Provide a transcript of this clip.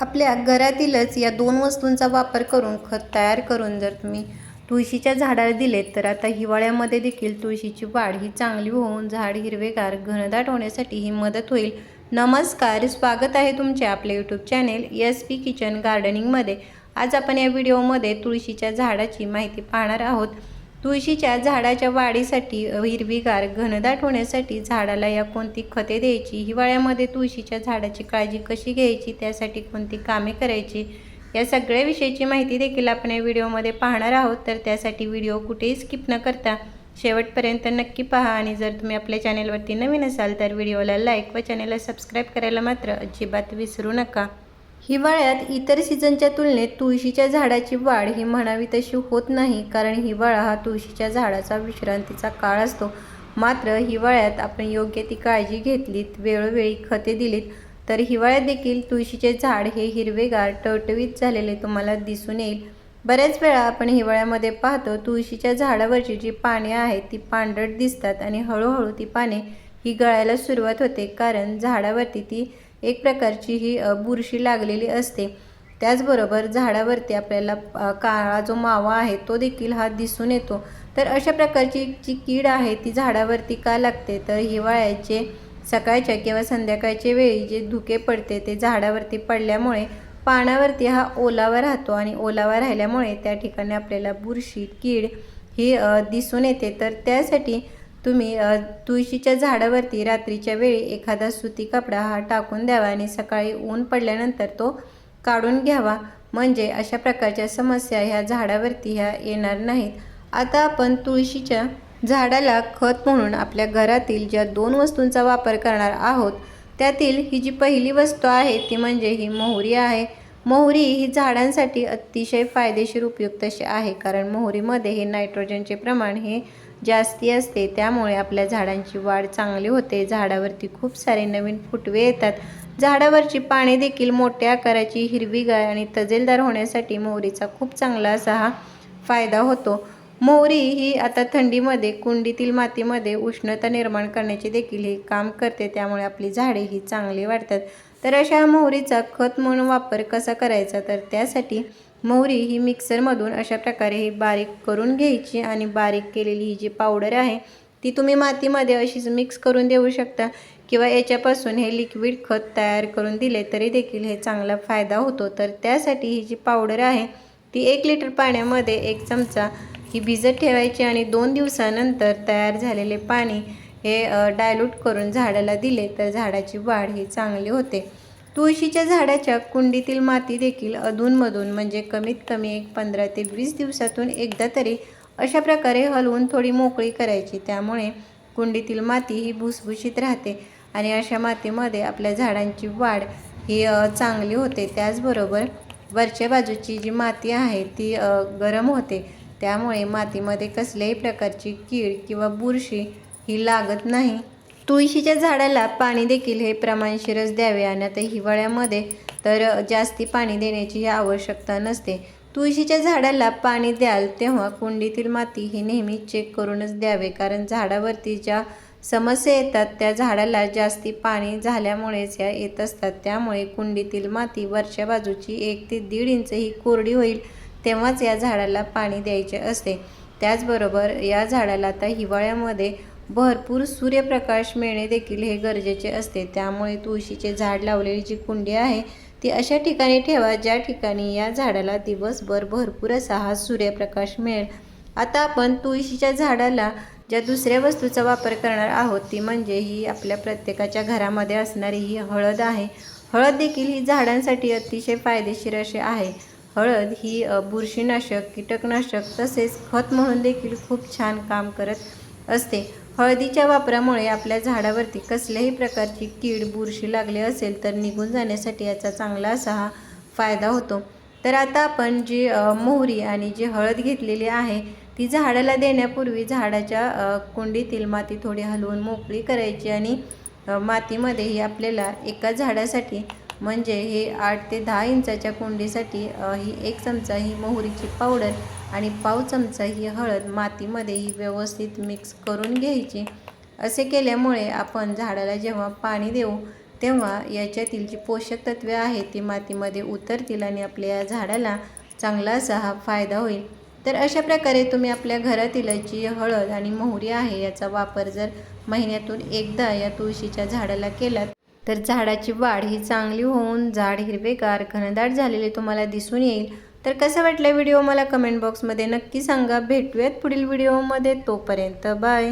आपल्या घरातीलच या दोन वस्तूंचा वापर करून खत तयार करून जर तुम्ही तुळशीच्या झाडाला दिलेत तर आता हिवाळ्यामध्ये देखील तुळशीची वाढ ही चांगली होऊन झाड हिरवेगार घनदाट होण्यासाठी ही मदत होईल. नमस्कार स्वागत आहे तुमचे आपले YouTube channel S P kitchen गार्डनिंगमध्ये आज आपण या व्हिडिओमध्ये तुळशीच्या झाडाची माहिती पाहणार आहोत. तुळशीच्या झाडाच्या वाढीसाठी हिरवीगार घनदाट होण्यासाठी झाडाला या कोणती खते द्यायची? हिवाळ्यामध्ये तुळशीच्या झाडाची काळजी कशी घ्यायची? त्यासाठी कोणती कामे करायची? या सगळ्या विषयीची माहिती देखील आपण या व्हिडिओमध्ये पाहणार आहोत. तर त्यासाठी व्हिडिओ कुठेही स्किप न करता शेवटपर्यंत नक्की पहा. आणि जर तुम्ही आपल्या चॅनेलवरती नवीन असाल तर व्हिडिओला लाईक व चॅनेलला सबस्क्राईब करायला मात्र अजिबात विसरू नका. हिवाळ्यात इतर सीझनच्या तुलनेत तुळशीच्या झाडाची वाढ ही म्हणावी तशी होत नाही कारण हिवाळा हा तुळशीच्या झाडाचा विश्रांतीचा काळ असतो. मात्र हिवाळ्यात आपण योग्य ती काळजी घेतलीत वेळोवेळी खते दिलीत तर हिवाळ्यात देखील तुळशीचे झाड हे हिरवेगार टवटवीत झालेले तुम्हाला दिसून येईल. बऱ्याच वेळा आपण हिवाळ्यामध्ये पाहतो तुळशीच्या झाडावरची जी पाने आहेत ती पांढरट दिसतात आणि हळूहळू ती पाने ही गळायला सुरुवात होते कारण झाडावरती ती एक प्रकारची ही बुरशी लागलेली असते. त्याचबरोबर झाडावरती आपल्याला काळा जो मावा आहे तो देखील हा दिसून येतो. तर अशा प्रकारची जी कीड आहे ती झाडावरती का लागते? तर हिवाळ्याचे सकाळच्या किंवा संध्याकाळच्या वेळी जे धुके पडते ते झाडावरती पडल्यामुळे पानावरती हा ओलावा राहतो आणि ओलावा राहिल्यामुळे त्या ठिकाणी आपल्याला बुरशी कीड ही दिसून येते. तर त्यासाठी तुम्ही तुळशीच्या झाडावरती रात्रीच्या वेळी एखादा सुती कपडा हा टाकून द्यावा आणि सकाळी ऊन पडल्यानंतर तो काढून घ्यावा. म्हणजे अशा प्रकारच्या समस्या ह्या झाडावरती ह्या येणार नाहीत. आता आपण तुळशीच्या झाडाला खत म्हणून आपल्या घरातील ज्या दोन वस्तूंचा वापर करणार आहोत त्यातील ही जी पहिली वस्तू आहे ती म्हणजे ही मोहरी आहे. मोहरी ही झाडांसाठी अतिशय फायदेशीर उपयुक्त अशी आहे कारण मोहरीमध्ये हे नायट्रोजनचे प्रमाण हे जास्ती असते. त्यामुळे आपल्या झाडांची वाढ चांगली होते. झाडावरती खूप सारे नवीन फुटवे येतात. झाडावरची पाने देखील मोठ्या आकाराची हिरवीगार आणि तजेलदार होण्यासाठी मोहरीचा खूप चांगला असा हा फायदा होतो. मोहरी ही आता थंडीमध्ये कुंडीतील मातीमध्ये उष्णता निर्माण करण्याचे देखील हे काम करते. त्यामुळे आपली झाडे ही चांगली वाढतात. तर अशा मोहरीचा खत म्हणून वापर कसा करायचा? तर त्यासाठी मोहरी ही मिक्सरमधून अशा प्रकारे ही बारीक करून घ्यायची आणि बारीक केलेली ही जी पावडर आहे ती तुम्ही मातीमध्ये अशीच मिक्स करून देऊ शकता किंवा याच्यापासून हे लिक्विड खत तयार करून दिले तरी देखील हे चांगला फायदा होतो. तर त्यासाठी ही जी पावडर आहे ती एक लिटर पाण्यामध्ये एक चमचा ही भिजत ठेवायची आणि दोन दिवसानंतर तयार झालेले पाणी हे डायल्यूट करून झाडाला दिले तर झाडाची वाढ ही चांगली होते. तुळशीच्या झाडाच्या कुंडीतील माती देखील अधूनमधून म्हणजे कमीत कमी एक पंधरा ते वीस दिवसातून एकदा तरी अशा प्रकारे हलवून थोडी मोकळी करायची. त्यामुळे कुंडीतील माती ही भुसभुशीत राहते आणि अशा मातीमध्ये आपल्या झाडांची वाढ ही चांगली होते. त्याचबरोबर वरच्या बाजूची जी माती आहे ती गरम होते. त्यामुळे मातीमध्ये कसल्याही प्रकारची कीड किंवा बुरशी ही लागत नाही. तुळशीच्या झाडाला पाणी देखील हे प्रमाणशीरच द्यावे. आणि आता हिवाळ्यामध्ये तर जास्ती पाणी देण्याची ही आवश्यकता नसते. तुळशीच्या झाडाला पाणी द्याल तेव्हा कुंडीतील माती ही नेहमी चेक करूनच द्यावे. कारण झाडावरती ज्या समस्या येतात त्या झाडाला जास्ती पाणी झाल्यामुळेच या येत असतात. त्यामुळे कुंडीतील माती वरच्या बाजूची एक ते दीड इंच ही कोरडी होईल तेव्हाच या झाडाला पाणी द्यायचे असते. त्याचबरोबर या झाडाला आता हिवाळ्यामध्ये भरपूर सूर्यप्रकाश मिळणे देखील हे गरजेचे असते. त्यामुळे तुळशीचे झाड लावलेली जी कुंडी आहे ती अशा ठिकाणी ठेवा ज्या ठिकाणी या झाडाला दिवसभर भरपूर असा हा सूर्यप्रकाश मिळेल. आता आपण तुळशीच्या झाडाला ज्या दुसऱ्या वस्तूचा वापर करणार आहोत ती म्हणजे ही आपल्या प्रत्येकाच्या घरामध्ये असणारी ही हळद आहे. हळद देखील ही झाडांसाठी अतिशय फायदेशीर अशी आहे. हळद ही बुरशीनाशक कीटकनाशक तसेच खत म्हणून देखील खूप छान काम करत असते. हळदीच्या वापरामुळे आपल्या झाडावरती कसल्याही प्रकारची कीड बुरशी लागली असेल तर निघून जाण्यासाठी याचा चांगला असा हा फायदा होतो. तर आता आपण जी मोहरी आणि जी हळद घेतलेली आहे ती झाडाला देण्यापूर्वी झाडाच्या कुंडीतील माती थोडी हलवून मोकळी करायची आणि मातीमध्येही आपल्याला एका झाडासाठी म्हणजे हे आठ ते दहा इंचाच्या कुंडीसाठी ही एक चमचा ही मोहरीची पावडर आणि पाव चमचा ही हळद मातीमध्ये ही व्यवस्थित मिक्स करून घ्यायची. असे केल्यामुळे आपण झाडाला जेव्हा पाणी देऊ तेव्हा याच्यातील जी पोषक तत्वे आहेत ती मातीमध्ये उतरतील आणि आपल्या या झाडाला चांगला असा हा फायदा होईल. तर अशा प्रकारे तुम्ही आपल्या घरातील जी हळद आणि मोहरी आहे याचा वापर जर महिन्यातून एकदा या तुळशीच्या झाडाला केलात तर झाडाची वाढ ही चांगली होऊन झाड हिरवेगार घनदाट झालेले तुम्हाला दिसून येईल. तर कसा वाटला व्हिडिओ मला कमेंट बॉक्समध्ये नक्की सांगा. भेटूयात पुढील व्हिडिओमध्ये. तोपर्यंत बाय.